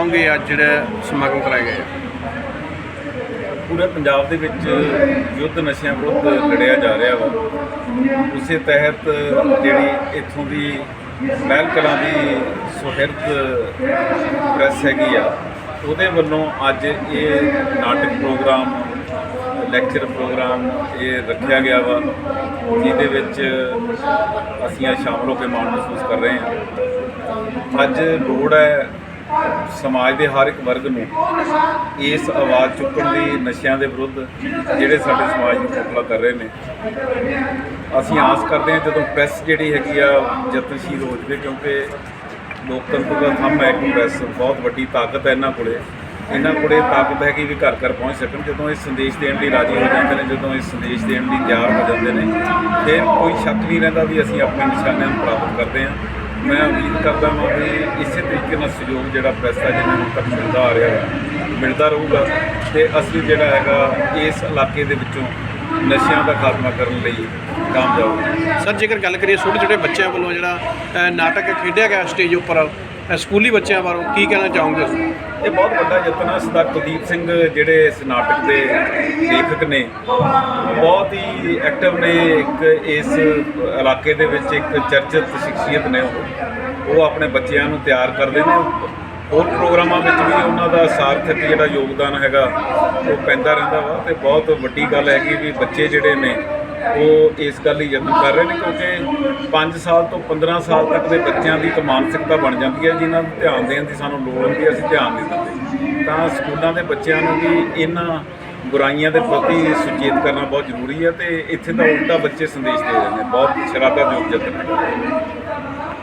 ਚਾਹੋਗੇ ਅੱਜ ਜਿਹੜਾ ਸਮਾਗਮ ਕਰਾਇਆ ਗਿਆ ਹੈ? ਪੂਰੇ ਪੰਜਾਬ ਦੇ ਵਿੱਚ ਯੁੱਧ ਨਸ਼ਿਆਂ ਵਿਰੁੱਧ ਲੜਿਆ ਜਾ ਰਿਹਾ ਵਾ ਉਸੇ ਤਹਿਤ ਜਿਹੜੀ ਇੱਥੋਂ ਦੀ ਮਹਿਲ ਕਲਾਂ ਦੀ ਸੁਹਿਰਦ ਪ੍ਰੈਸ ਹੈਗੀ ਆ, ਉਹਦੇ ਵੱਲੋਂ ਅੱਜ ਇਹ ਨਾਟਕ ਪ੍ਰੋਗਰਾਮ, ਲੈਕਚਰ ਪ੍ਰੋਗਰਾਮ ਇਹ ਰੱਖਿਆ ਗਿਆ ਵਾ, ਜਿਹਦੇ ਵਿੱਚ ਅਸੀਂ ਸ਼ਾਮਲ ਹੋ ਕੇ ਮਾਣ ਮਹਿਸੂਸ ਕਰ ਰਹੇ ਹਾਂ ਅੱਜ ਲੋੜ ਹੈ ਸਮਾਜ ਦੇ ਹਰ ਇੱਕ ਵਰਗ ਨੂੰ ਇਸ ਆਵਾਜ਼ ਚੁੱਕਣ ਦੀ, ਨਸ਼ਿਆਂ ਦੇ ਵਿਰੁੱਧ ਜਿਹੜੇ ਸਾਡੇ ਸਮਾਜ ਨੂੰ ਖੋਖਲਾ ਕਰ ਰਹੇ ਨੇ। ਅਸੀਂ ਆਸ ਕਰਦੇ ਹਾਂ ਜਦੋਂ ਪ੍ਰੈਸ ਜਿਹੜੀ ਹੈਗੀ ਆ, ਯਤਨਸ਼ੀਲ ਹੋ ਜਵੇ, ਕਿਉਂਕਿ ਲੋਕਤੰਤਰ ਦਾ ਥੰਮ ਹੈ ਇੱਕ ਪ੍ਰੈਸ ਬਹੁਤ ਵੱਡੀ ਤਾਕਤ ਹੈ ਇਹਨਾਂ ਕੋਲੇ। ਇਹਨਾਂ ਕੋਲੇ ਤਾਕਤ ਹੈ ਕਿ ਵੀ ਘਰ ਘਰ ਪਹੁੰਚ ਸਕਣ। ਜਦੋਂ ਇਹ ਸੰਦੇਸ਼ ਦੇਣ ਲਈ ਰਾਜੀ ਹੋ ਜਾਂਦੇ ਨੇ, ਜਦੋਂ ਇਹ ਸੰਦੇਸ਼ ਦੇਣ ਲਈ ਤਿਆਰ ਹੋ ਜਾਂਦੇ ਨੇ, ਫਿਰ ਕੋਈ ਸ਼ੱਕ ਨਹੀਂ ਰਹਿੰਦਾ ਵੀ ਅਸੀਂ ਆਪਣੇ ਨਿਸ਼ਾਨਿਆਂ ਨੂੰ ਪ੍ਰਾਪਤ ਕਰਦੇ ਹਾਂ। ਮੈਂ ਉਮੀਦ ਕਰਦਾ ਹਾਂ ਵੀ ਇਸੇ ਤਰੀਕੇ ਨਾਲ ਸਹਿਯੋਗ ਜਿਹੜਾ ਪੈਸਾ ਜਿਹਨਾਂ ਨੂੰ ਤੱਕ ਮਿਲਦਾ ਆ ਰਿਹਾ ਮਿਲਦਾ ਰਹੂਗਾ। ਤੇ ਅਸੀਂ ਜਿਹੜਾ ਹੈਗਾ, ਇਸ ਇਲਾਕੇ ਦੇ ਵਿੱਚੋਂ ਨਸ਼ਿਆਂ ਦਾ ਖਾਤਮਾ ਕਰਨ ਲਈ ਕਾਮਯਾਬ ਹੋਵਾਂਗੇ ਸਰ, ਜੇਕਰ ਗੱਲ ਕਰੀਏ ਛੋਟੇ ਛੋਟੇ ਬੱਚਿਆਂ ਵੱਲੋਂ ਜਿਹੜਾ ਨਾਟਕ ਖੇਡਿਆ ਗਿਆ ਸਟੇਜ ਉੱਪਰ ਸਕੂਲੀ ਬੱਚਿਆਂ ਬਾਰੇ ਕੀ ਕਹਿਣਾ ਚਾਹੋਗੇ? ਤੁਸੀਂ ਇਹ ਬਹੁਤ ਵੱਡਾ ਯਤਨ ਹੈ। ਸਰਦਾਰ ਕੁਲਦੀਪ ਸਿੰਘ ਜਿਹੜੇ ਇਸ ਨਾਟਕ ਦੇ ਲੇਖਕ ਨੇ, ਬਹੁਤ ਹੀ ਐਕਟਿਵ ਨੇ। ਇੱਕ ਇਸ ਇਲਾਕੇ ਦੇ ਵਿੱਚ ਇੱਕ ਚਰਚਿਤ ਸ਼ਖਸੀਅਤ ਨੇ ਉਹ। ਉਹ ਆਪਣੇ ਬੱਚਿਆਂ ਨੂੰ ਤਿਆਰ ਕਰਦੇ ਨੇ। ਹੋਰ ਪ੍ਰੋਗਰਾਮਾਂ ਵਿੱਚ ਵੀ ਉਹਨਾਂ ਦਾ ਸਾਰਥਕ ਜਿਹੜਾ ਯੋਗਦਾਨ ਹੈਗਾ, ਉਹ ਪੈਂਦਾ ਰਹਿੰਦਾ ਵਾ। ਤੇ ਬਹੁਤ ਵੱਡੀ ਗੱਲ ਹੈਗੀ ਵੀ ਬੱਚੇ ਜਿਹੜੇ ਨੇ ਉਹ ਇਸ ਗੱਲ ਲਈ ਯਤਨ ਕਰ ਰਹੇ ਨੇ ਕਿਉਂਕਿ 5 ਸਾਲ ਤੋਂ 15 ਸਾਲ ਤੱਕ ਦੇ ਬੱਚਿਆਂ ਦੀ ਇੱਕ ਮਾਨਸਿਕਤਾ ਬਣ ਜਾਂਦੀ ਹੈ, ਜਿਨ੍ਹਾਂ ਨੂੰ ਧਿਆਨ ਦੇਣ ਦੀ ਸਾਨੂੰ ਲੋੜ ਹੁੰਦੀ ਹੈ, ਅਸੀਂ ਧਿਆਨ ਨਹੀਂ ਦਿੰਦੇ। ਤਾਂ ਸਕੂਲਾਂ ਦੇ ਬੱਚਿਆਂ ਨੂੰ ਵੀ ਇਹਨਾਂ ਬੁਰਾਈਆਂ ਦੇ ਪ੍ਰਤੀ ਸੁਚੇਤ ਕਰਨਾ ਬਹੁਤ ਜ਼ਰੂਰੀ ਹੈ ਤੇ ਇੱਥੇ ਤਾਂ ਉਲਟਾ ਬੱਚੇ ਸੰਦੇਸ਼ ਦੇ ਰਹੇ ਨੇ, ਬਹੁਤ ਸ਼ਰਾਬਾ ਸ਼ਰਾਰਤਯੋਗ ਯਤਨ ਹੈ